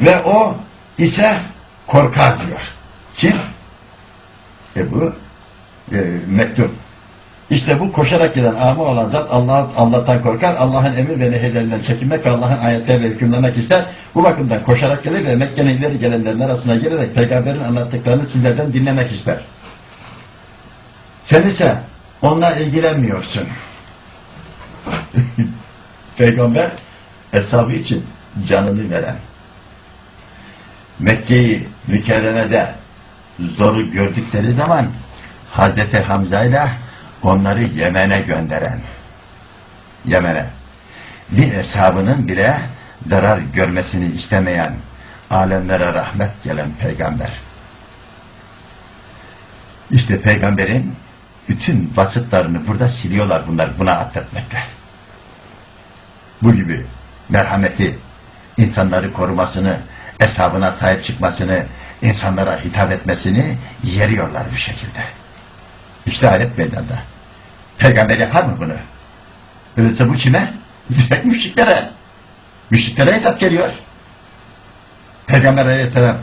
Ve o ise korkar diyor. Kim? E bu e, mektup. İşte bu koşarak giden ama olan zat Allah, Allah'tan korkar, Allah'ın emir ve nehirlerinden çekinmek ve Allah'ın ayetleriyle hükümlemek ister. Bu bakımdan koşarak gelir ve Mekke'nin ileri gelenlerin arasına girerek peygamberin anlattıklarını sizlerden dinlemek ister. Sen ise onunla ilgilenmiyorsun. Peygamber hesabı için canını veren. Mekke'yi mükerremede zoru gördükleri zaman Hazreti Hamza ile onları Yemen'e gönderen. Yemen'e. Bir hesabının bile zarar görmesini istemeyen, alemlere rahmet gelen peygamber. İşte peygamberin bütün vasıflarını burada siliyorlar bunlar buna atletmekle. Bu gibi merhameti, insanları korumasını, hesabına sahip çıkmasını, insanlara hitap etmesini yeriyorlar bir şekilde. İşte ayet meydanda. Peygamber yapar mı bunu? Öyleyse bu kime? Direkt müşriklere. Müşriklere hitap geliyor. Peygamber aleyhisselam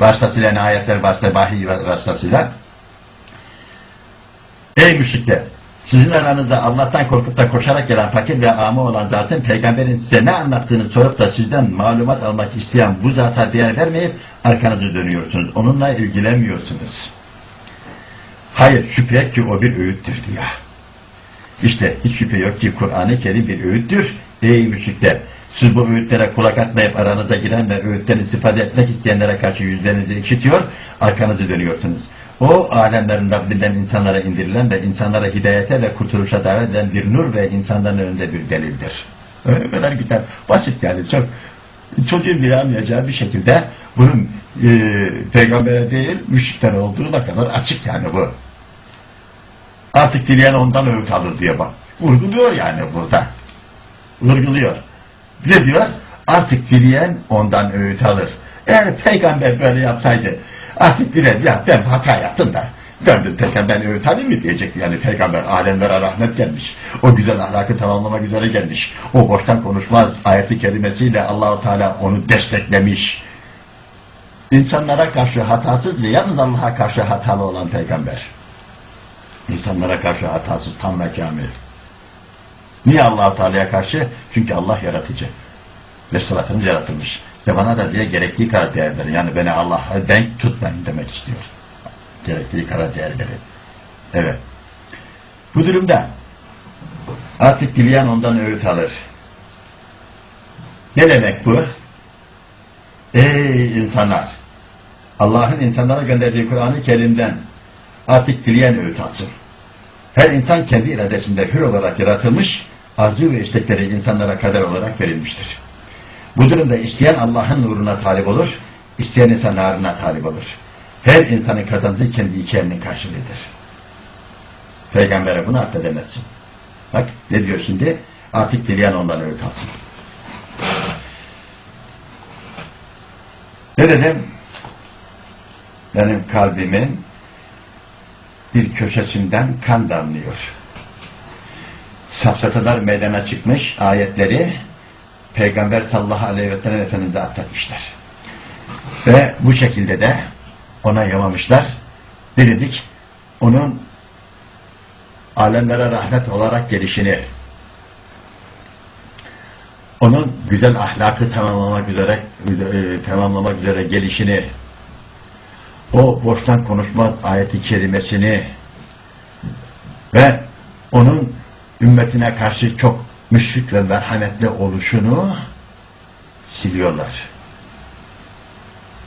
vasıtasıyla, yani ayetler vasıtasıyla, vahiy vasıtasıyla Ey müşrikler! Sizin aranızda Allah'tan korkup da koşarak gelen fakir ve ama olan zatın peygamberin size ne anlattığını sorup da sizden malumat almak isteyen bu zata değer vermeyip arkanızı dönüyorsunuz. Onunla ilgilenmiyorsunuz. Hayır şüphe ki o bir öğüttür diyor. İşte hiç şüphe yok ki Kur'an-ı Kerim bir öğüttür. Ey müşrikler! Siz bu öğütlere kulak atmayıp aranıza giren ve öğütten istifade etmek isteyenlere karşı yüzlerinizi ekşitiyor, arkanızı dönüyorsunuz. O alemlerin Rabbinden insanlara indirilen ve insanlara hidayete ve kurtuluşa davet eden bir nur ve insanların önünde bir delildir. Öyle kadar güzel, basit yani çok çocuğun bile anlayacağı bir şekilde bunun e, peygambere değil müşrikler olduğuna kadar açık yani bu. Artık dileyen ondan öğüt alır diye bak. Vurguluyor yani burada. Vurguluyor. Ne diyor? Artık dileyen ondan öğüt alır. Eğer peygamber böyle yapsaydı artık dileyen ya ben hata yaptım da döndüm tekrar ben öğüt alayım mı diyecek yani peygamber alemlere rahmet gelmiş. O güzel ahlakı tamamlamak üzere gelmiş. O boştan konuşma ayeti kelimesiyle Allahu Teala onu desteklemiş. İnsanlara karşı hatasız ve yalnız Allah'a karşı hatalı olan peygamber. İnsanlara karşı hatasız tam ve kamil. Niye allah Teala'ya karşı? Çünkü Allah yaratıcı. Ve sıratınız yaratılmış. Ve bana da diye gerektiği kadar değer verin. Yani beni Allah'a denk tutmayın demek istiyor. Gerektiği kadar değer verin. Evet. Bu durumda artık dileyen ondan öğüt alır. Ne demek bu? Ey insanlar! Allah'ın insanlara gönderdiği Kur'an-ı Kerim'den artık dileyen öğüt alsın. Her insan kendi iradesinde hür olarak yaratılmış, arzu ve istekleri insanlara kader olarak verilmiştir. Bu durumda isteyen Allah'ın nuruna talip olur, isteyen ise narına talip olur. Her insanın kazandığı kendi iki elinin karşılığıdır. Peygamber'e bunu affedemezsin. Bak ne diyor şimdi? Artık dileyen ondan öğüt alsın. Ne dedim? Benim kalbimin bir köşesinden kan damlıyor. Safsatalar meydana çıkmış ayetleri Peygamber sallallahu aleyhi ve sellem Efendimiz'e atlatmışlar. Ve bu şekilde de ona yamamışlar. Ne dedik? Onun alemlere rahmet olarak gelişini onun güzel ahlakı tamamlamak üzere e, tamamlamak üzere gelişini o boştan konuşma ayeti kerimesini ve onun ümmetine karşı çok müşrik ve merhametli oluşunu siliyorlar.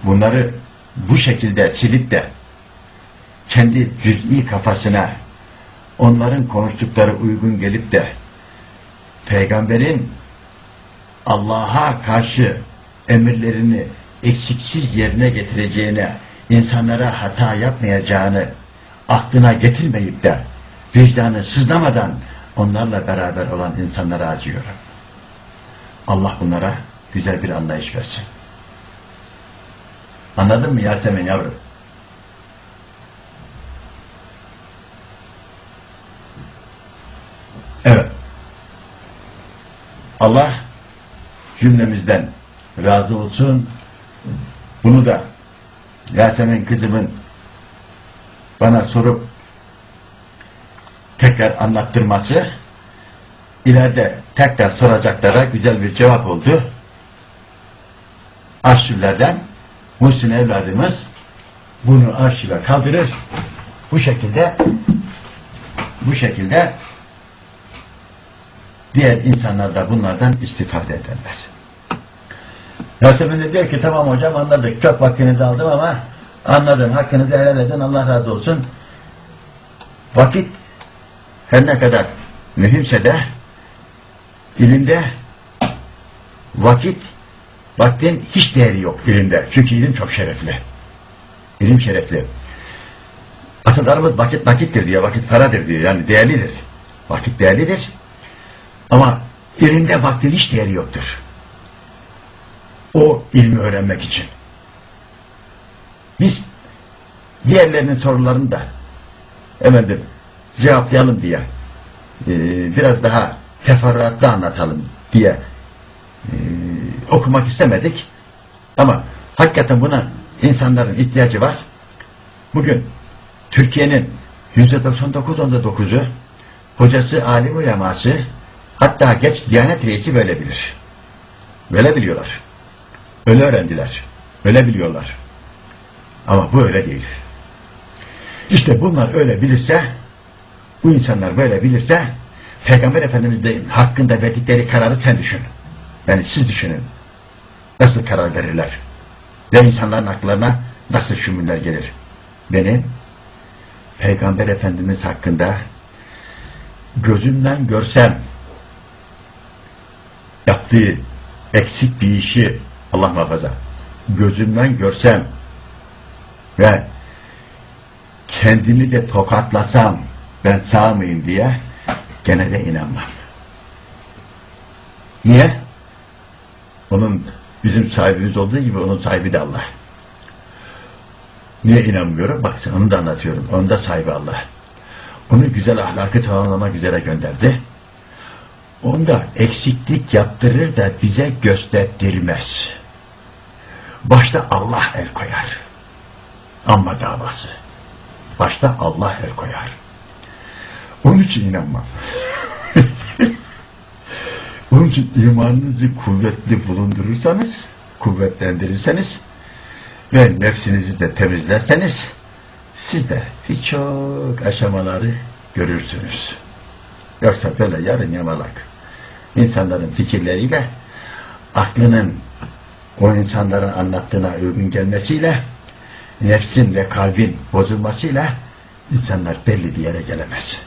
Bunları bu şekilde silip de kendi cüz'i kafasına onların konuştukları uygun gelip de peygamberin Allah'a karşı emirlerini eksiksiz yerine getireceğine insanlara hata yapmayacağını aklına getirmeyip de vicdanı sızlamadan onlarla beraber olan insanlara acıyorum. Allah bunlara güzel bir anlayış versin. Anladın mı Yasemin yavrum? Evet. Allah cümlemizden razı olsun bunu da Yasemin kızımın bana sorup tekrar anlattırması ileride tekrar soracaklara güzel bir cevap oldu. Arşivlerden Muhsin evladımız bunu arşive kaldırır. Bu şekilde bu şekilde diğer insanlar da bunlardan istifade ederler. Yasemin de diyor ki tamam hocam anladık. Çok vaktinizi aldım ama anladım. Hakkınızı helal edin. Allah razı olsun. Vakit her ne kadar mühimse de ilimde vakit vaktin hiç değeri yok ilimde. Çünkü ilim çok şerefli. İlim şerefli. Atalarımız vakit nakittir diyor. Vakit paradır diyor. Yani değerlidir. Vakit değerlidir. Ama ilimde vaktin hiç değeri yoktur. O ilmi öğrenmek için. Biz diğerlerinin sorularını da efendim cevaplayalım diye e, biraz daha teferruatlı anlatalım diye e, okumak istemedik. Ama hakikaten buna insanların ihtiyacı var. Bugün Türkiye'nin %99.9'u hocası, alim uleması hatta geç Diyanet Reisi böyle bilir. Böyle biliyorlar. Öyle öğrendiler. Öyle biliyorlar. Ama bu öyle değil. İşte bunlar öyle bilirse bu insanlar böyle bilirse Peygamber Efendimiz de hakkında verdikleri kararı sen düşün. Yani siz düşünün. Nasıl karar verirler? Ve insanların akıllarına nasıl şümüller gelir? Benim Peygamber Efendimiz hakkında gözümden görsem yaptığı eksik bir işi Allah muhafaza gözümden görsem ve kendimi de tokatlasam ben sağ mıyım diye gene de inanmam. Niye? Onun bizim sahibimiz olduğu gibi onun sahibi de Allah. Niye inanmıyorum? Bak onu da anlatıyorum. Onun da sahibi Allah. Onu güzel ahlakı tamamlamak üzere gönderdi. Onda eksiklik yaptırır da bize gösterdirmez. Başta Allah el koyar. Amma davası. Başta Allah el koyar. Onun için inanmam. Onun için imanınızı kuvvetli bulundurursanız, kuvvetlendirirseniz ve nefsinizi de temizlerseniz siz de birçok aşamaları görürsünüz. Yoksa böyle yarın yamalak insanların fikirleriyle aklının o insanların anlattığına uygun gelmesiyle nefsin ve kalbin bozulmasıyla insanlar belli bir yere gelemez.